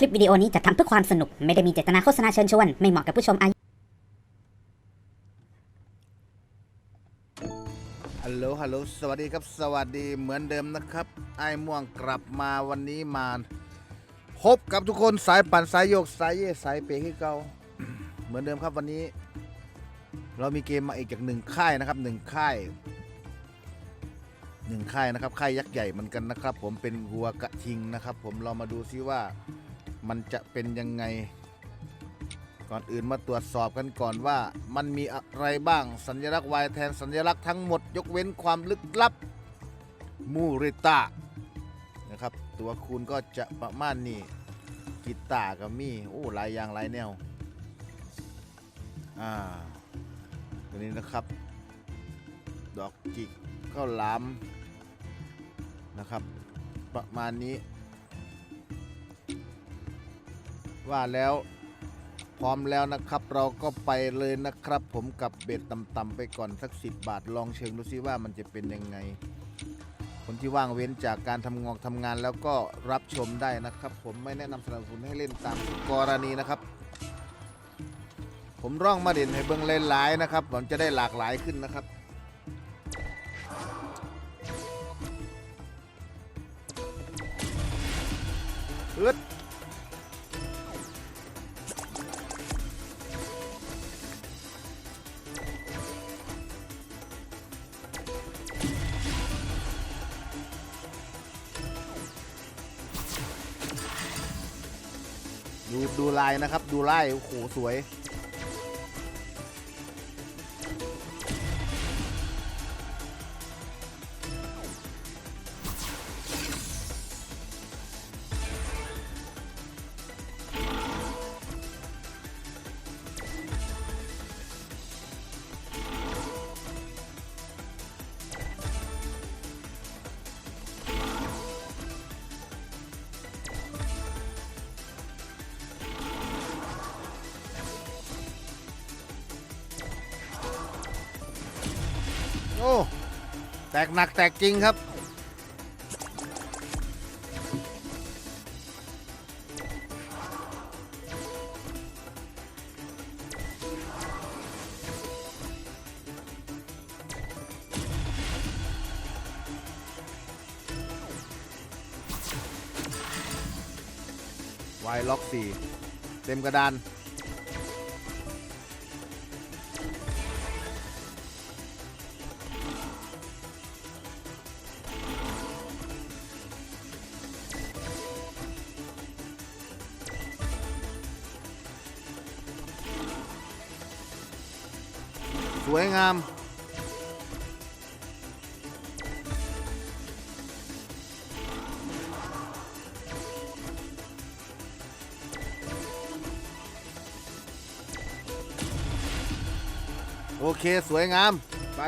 คลิปวิดีโอนี้จะทำเพื่อความสนุก ไม่ได้มีเจตนาโฆษณาเชิญชวน ไม่เหมาะกับผู้ชมอายุ ฮัลโหล ฮัลโหล สวัสดีครับ สวัสดีเหมือนเดิมนะครับ ไอ้ม่วงกลับมาวันนี้มา พบกับทุกคนสายปั่นสายโยกสายเย่สายเปย์ที่เก่า เหมือนเดิมครับวันนี้ เรามีเกมมาอีกจากหนึ่งค่ายนะครับหนึ่งค่ายหนึ่งค่ายนะครับค่ายยักษ์ใหญ่เหมือนกันนะครับ ผมเป็นวัวกระทิงนะครับ ผมเรามาดูซิว่า มันจะเป็นยังไง ก่อนอื่นมาตรวจสอบกันก่อนว่า มันมีอะไรบ้างสัญลักษณ์วายแทนสัญลักษณ์ทั้งหมด ยกเว้นความลึกลับมูริตานะครับ ตัวคูณก็จะประมาณนี้กีตาร์ก็มีโอ้หลายอย่างหลายแนวอ่าตัวนี้นะครับ ดอกจิกข้าวหลามนะครับ ประมาณนี้ ว่าแล้วพร้อมแล้วนะครับเราก็ไปเลยนะครับ ผมกับเบ็ดต่ำๆไปก่อนสักสิบบาทลองเชิงดูซิว่ามันจะเป็นยังไง คนที่ว่างเว้นจากการทำงานทำงานแล้วก็รับชมได้นะครับ ผมไม่แนะนำสนับสนุนให้เล่นตามกกรณีนะครับ ผมร่องมาเด่นให้เบิ้งหลายๆนะครับผมจะได้หลากหลายขึ้นนะครับอึด ลายนะครับ ดูลายโอ้โหสวย กหนักแตกจริงครับ ไวล็อกสี่เต็มกระดาน วยงาม โอเค สวยงาม ไป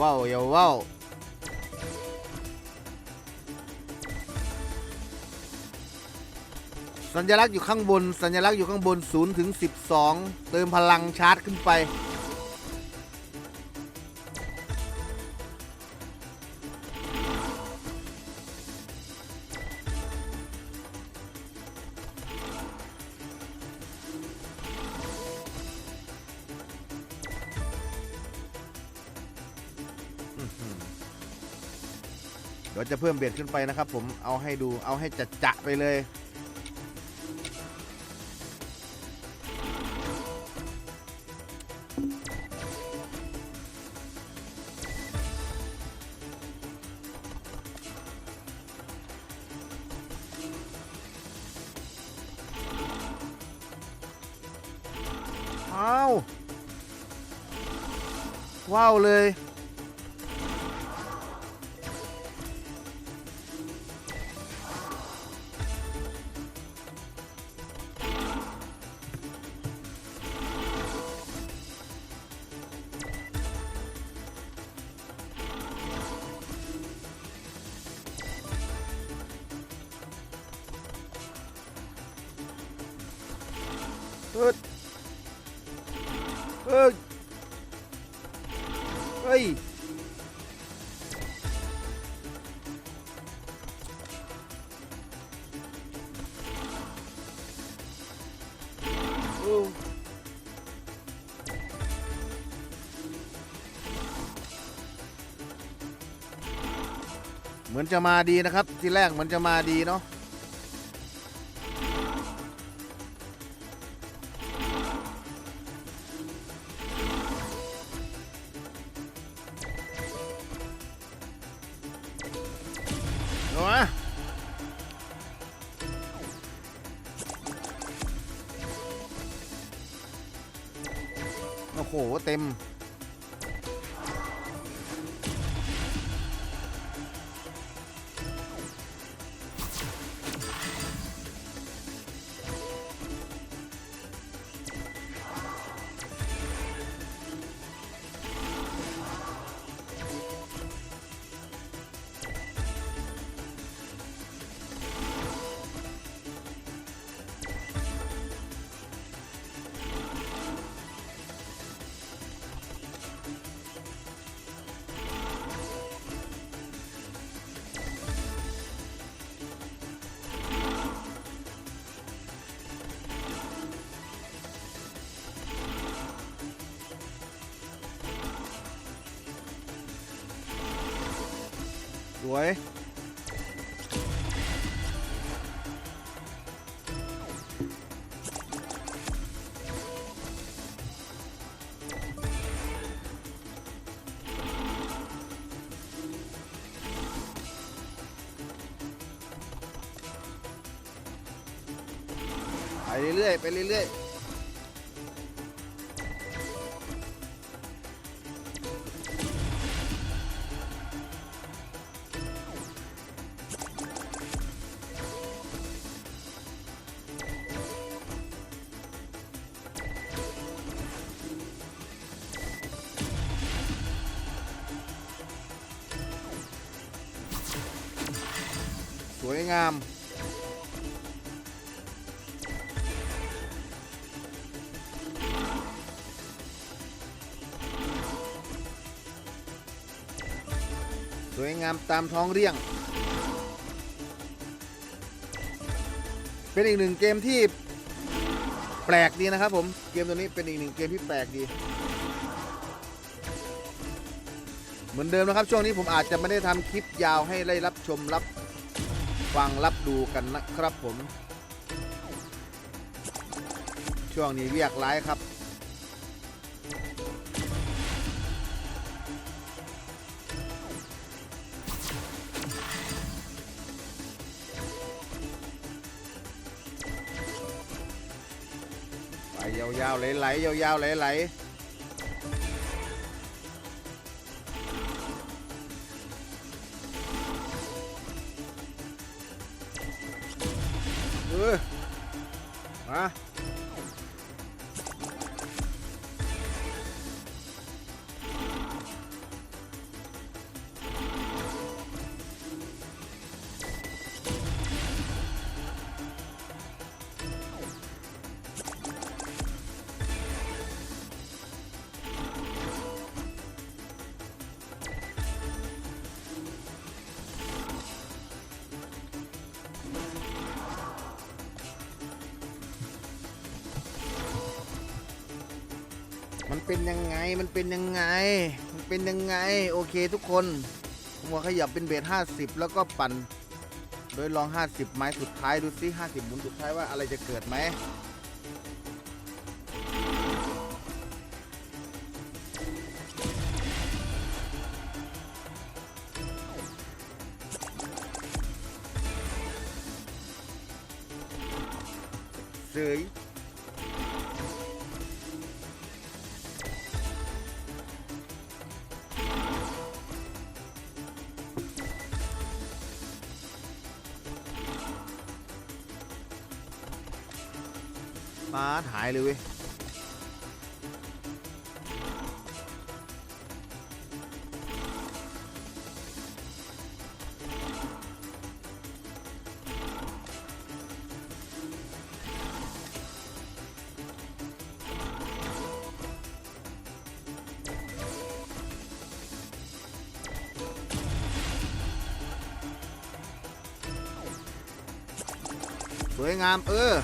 ว่าวอย่าว่าว สัญลักษณ์อยู่ข้างบน สัญลักษณ์อยู่ข้างบน0ถึง12 เติมพลังชาร์จขึ้นไป เดี๋ยวจะเพิ่มเบ็ดขึ้นไปนะครับผม เอาให้ดู เอาให้จะจะไปเลย เลย มือนจะมาดีนะครับ ที่แรกเหมือนจะมาดีเนาะเอามาโอ้โห เต็ม วยไปเรื่อยๆไปเรื่อยๆ งาม สวยงามตามท้องเรียง เป็นอีกหนึ่งเกมที่แปลกดีนะครับผม เกมตัวนี้เป็นอีกหนึ่งเกมที่แปลกดี เหมือนเดิมนะครับ ช่วงนี้ผมอาจจะไม่ได้ทำคลิปยาวให้ได้รับชมรับ ฟังรับดูกันนะครับผม ช่วงนี้เวียกร้ายครับ ไปยาวๆไหลๆยาวๆไหลๆ เป็นยังไง มันเป็นยังไง มันเป็นยังไง โอเคทุกคนผมว่าขยับเป็นเบส50 แล้วก็ปั่น โดยลอง 50 ไม้สุดท้ายดูซิ50หมุนสุดท้ายว่าอะไรจะเกิดไหมเสยาร์ทหายเลยเว้ยสวยงามเออ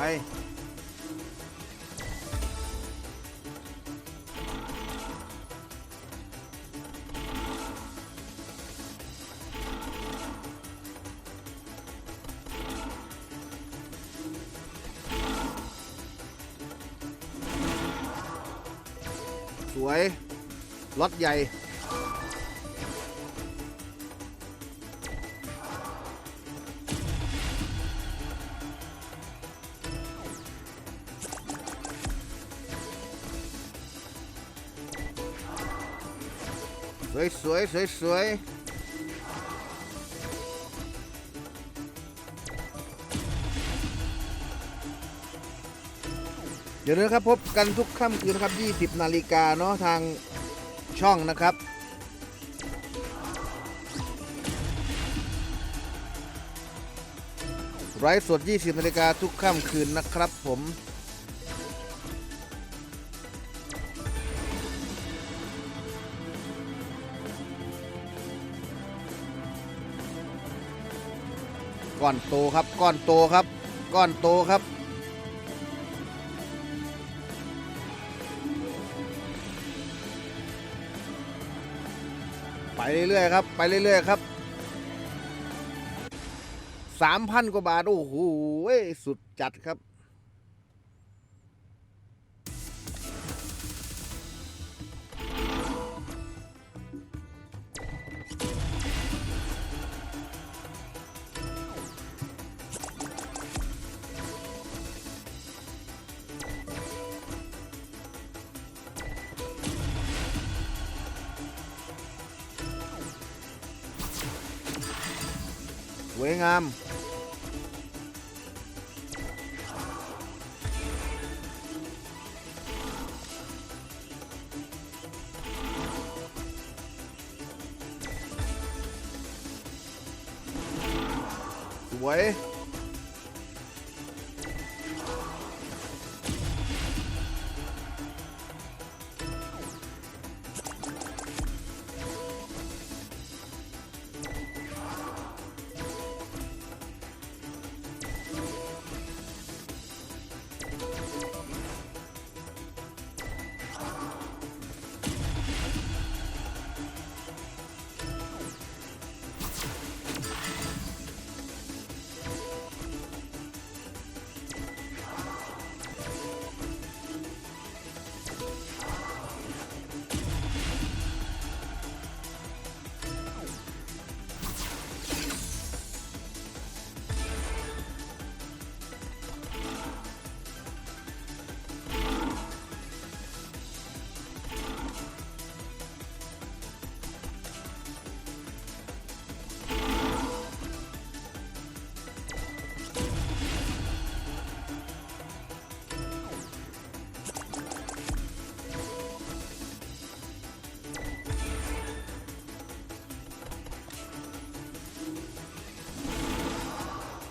สวยรถใหญ่ วยสวยสวยสวยเดี๋ยวนะครับพบกันทุกค่ำคืนนะครับ20นาฬิกาเนาะทางช่องนะครับ ไลฟ์สด 20นาฬิกาทุกค่ำคืนนะครับผม ก้อนโตครับก้อนโตครับก้อนโตครับไปเรื่อยๆครับไปเรื่อยๆครับสามพันกว่าบาท โอ้โหสุดจัดครับ วยงาม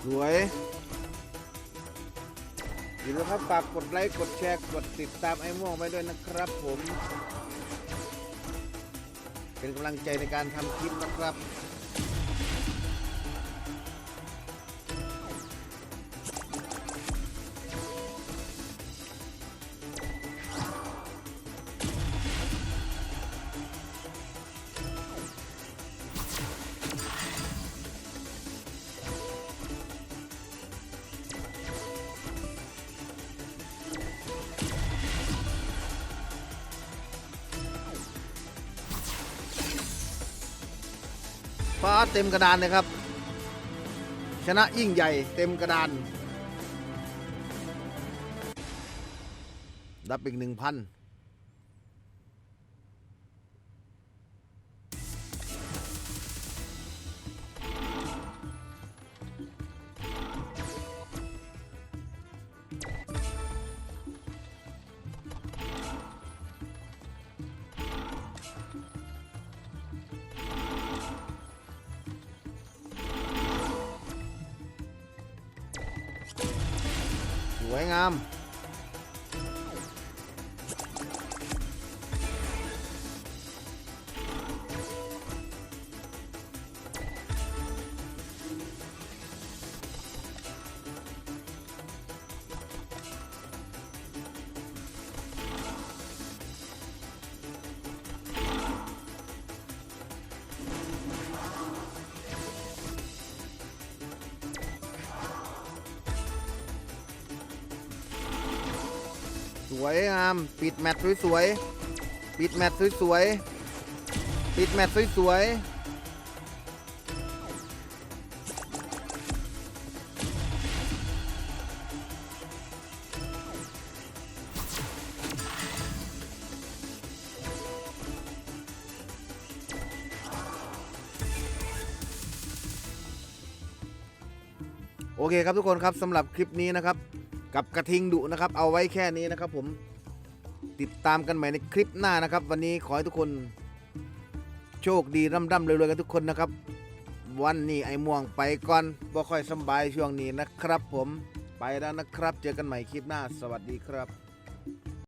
สวยอย่าลืมครับฝากกดไลค์กดแชร์กดติดตามไอ้ม่วงไว้ด้วยนะครับผม เป็นกำลังใจในการทำคลิปนะครับ ฟ้าเต็มกระดานเลยครับ ชนะยิ่งใหญ่เต็มกระดาน รับอีกหนึ่งพัน วยงาม วยงาม ปิดแมตช์สวยๆ ปิดแมตช์สวยๆ ปิดแมตช์สวยๆโอเคครับทุกคนครับสำหรับคลิปนี้นะครับ กับกระทิงดุนะครับ เอาไว้แค่นี้นะครับ ผมติดตามกันใหม่ในคลิปหน้านะครับ วันนี้ขอให้ทุกคนโชคดีร่ำร่ำรวยๆกันทุกคนนะครับ วันนี้ไอ้ม่วงไปก่อนบ่ค่อยสบายช่วงนี้นะครับ ผมไปแล้วนะครับ เจอกันใหม่คลิปหน้า สวัสดีครับ